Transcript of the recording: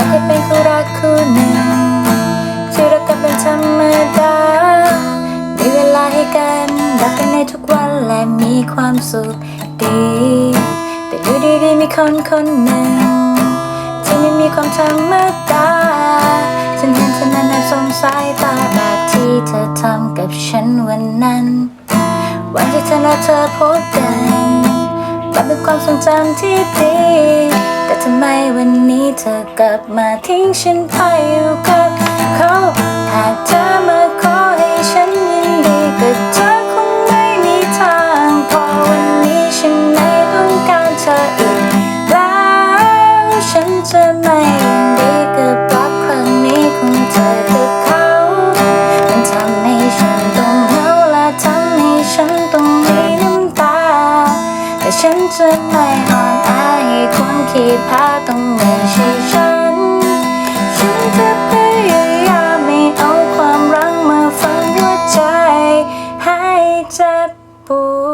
อยากให้เป็นคู่รักคู่หนึ่งที่รักกันเป็นธรรมดา มีเวลาให้กันรักกันในทุกวันและมีความสุขดี แต่อยู่ดีๆมีคนคนหนึ่งที่ไม่มีความธรรมดาฉันเห็นเธอนั้นแอบสงสายตาแบบที่เธอทำกับฉันวันนั้น วันที่เธอและเธอพบกันมันเป็นความทรงจำที่ดีแต่ทำไมวัน เธอกลับมาทิ้งฉันไปอยู่กับเขาหากเธอมาขอให้ฉันยินดีกับเธอคงไม่มีทางเพอวันนี้ฉันไม่ต้องการเธออีกแล้วฉันจะไม่ยินดีกับรักครั้งนี้ของเธอกับเขามันทำให้ฉันต้องเหงาและทำให้ฉันต้องมีน้ำตาแต่ฉันจะไม่อ่อนแอให้คนขี้พา รั